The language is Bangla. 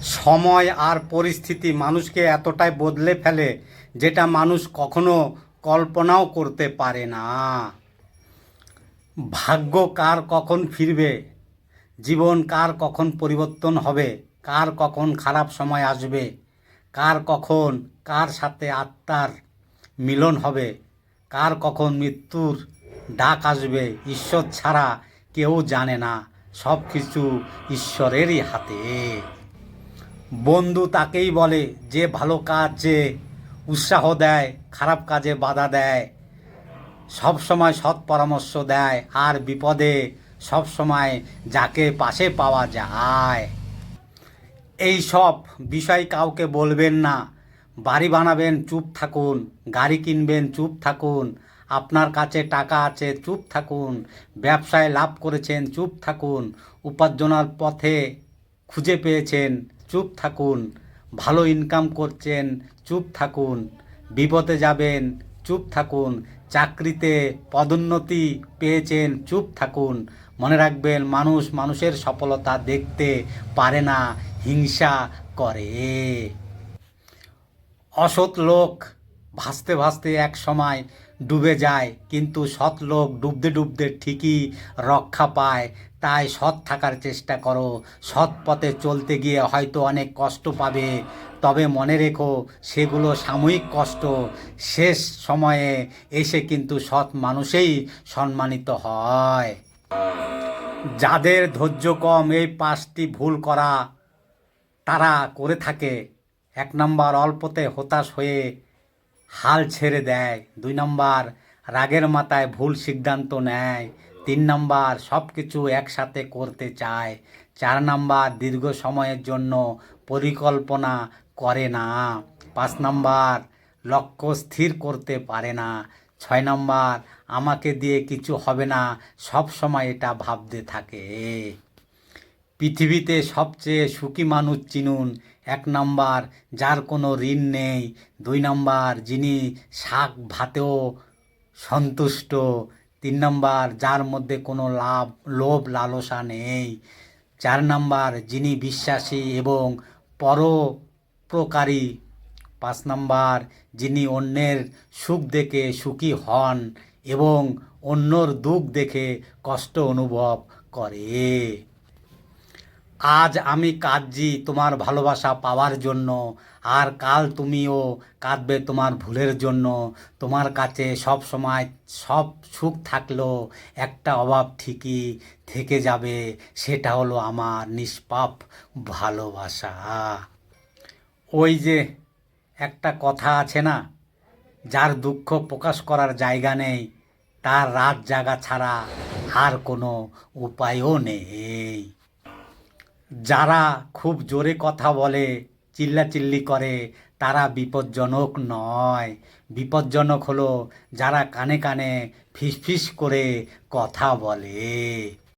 সময় আর পরিস্থিতি মানুষকে এতটাই বদলে ফেলে যেটা মানুষ কখনো কল্পনাও করতে পারে না। ভাগ্য কার কখন ফিরবে? জীবন কার কখন পরিবর্তন হবে? কার কখন খারাপ সময় আসবে? কার কখন কার সাথে আত্মার মিলন হবে? কার কখন মৃত্যুর ডাক আসবে? ঈশ্বর ছাড়া কেউ জানে না। সব কিছু ঈশ্বরেরই হাতে। বন্ধু তাকেই বলে যে ভালো কাজে উৎসাহ দেয়, খারাপ কাজে বাধা দেয়, সব সময় সৎ পরামর্শ দেয়, আর বিপদে সব সময় যাকে পাশে পাওয়া যায়। এই সব বিষয় কাউকে বলবেন না। বাড়ি বানাবেন, চুপ থাকুন। গাড়ি কিনবেন, চুপ থাকুন। আপনার কাছে টাকা আছে, চুপ থাকুন। ব্যবসায় লাভ করেছেন, চুপ থাকুন। উপার্জনার পথে খুঁজে পেয়েছেন, চুপ থাকুন। ভালো ইনকাম করছেন, চুপ থাকুন। বিপদে যাবেন, চুপ থাকুন। চাকরিতে পদোন্নতি পেয়েছেন, চুপ থাকুন। মনে রাখবেন, মানুষ মানুষের সফলতা দেখতে পারে না, হিংসা করে। অসৎ লোক ভাসতে ভাসতে এক সময় ডুবে যায়। কিন্তু সৎ লোক ডুবতে ডুবতে ঠিকই রক্ষা পায়। তাই সৎ থাকার চেষ্টা করো। সৎ পথে চলতে গিয়ে হয়তো অনেক কষ্ট পাবে। তবে মনে রেখো, সেগুলো সাময়িক কষ্ট। শেষ সময়ে এসে কিন্তু সৎ মানুষেই সম্মানিত হয়। যাদের ধৈর্য কম, এই পাঁচটি ভুল করা তারা করে থাকে। এক নম্বর, অল্পতে হতাশ হয়ে হাল ছেড়ে দেয়। দুই নম্বর, রাগের মাথায় ভুল সিদ্ধান্ত নেয়। তিন নম্বর সব কিছু একসাথে করতে চায়। চার নম্বর, দীর্ঘ সময়ের জন্য পরিকল্পনা করে না। পাঁচ নম্বর, লক্ষ্য স্থির করতে পারে না। ছয় নম্বর, আমাকে দিয়ে কিছু হবে না। সব সময় এটা ভাবতে থাকে। পৃথিবীতে সবচেয়ে সুখী মানুষ চিনুন এক নম্বর, যার কোনো ঋণ নেই। দুই নাম্বার, যিনি শাক ভাতেও সন্তুষ্ট। তিন নম্বর, যার মধ্যে কোনো লাভ, লোভ, লালসা নেই। চার নাম্বার, যিনি বিশ্বাসী এবং পরোপকারী। পাঁচ নাম্বার, যিনি অন্যের সুখ দেখে সুখী হন এবং অন্যর দুঃখ দেখে কষ্ট অনুভব করে। আজ আমি কাঁদছি তোমার ভালোবাসা পাওয়ার জন্য। আর কাল তুমিও কাঁদবে তোমার ভুলের জন্য। তোমার কাছে সব সময় সব সুখ থাকলেও একটা অভাব ঠিকই থেকে যাবে, সেটা হলো আমার নিষ্পাপ ভালোবাসা। ওই যে একটা কথা আছে না, যার দুঃখ প্রকাশ করার জায়গা নেই, তার রাত জাগা ছাড়া আর কোনো উপায়ও নেই। যারা খুব জোরে কথা বলে, চিল্লাচিল্লি করে, তারা বিপজ্জনক নয়। বিপজ্জনক হলো যারা কানে কানে ফিসফিস করে কথা বলে।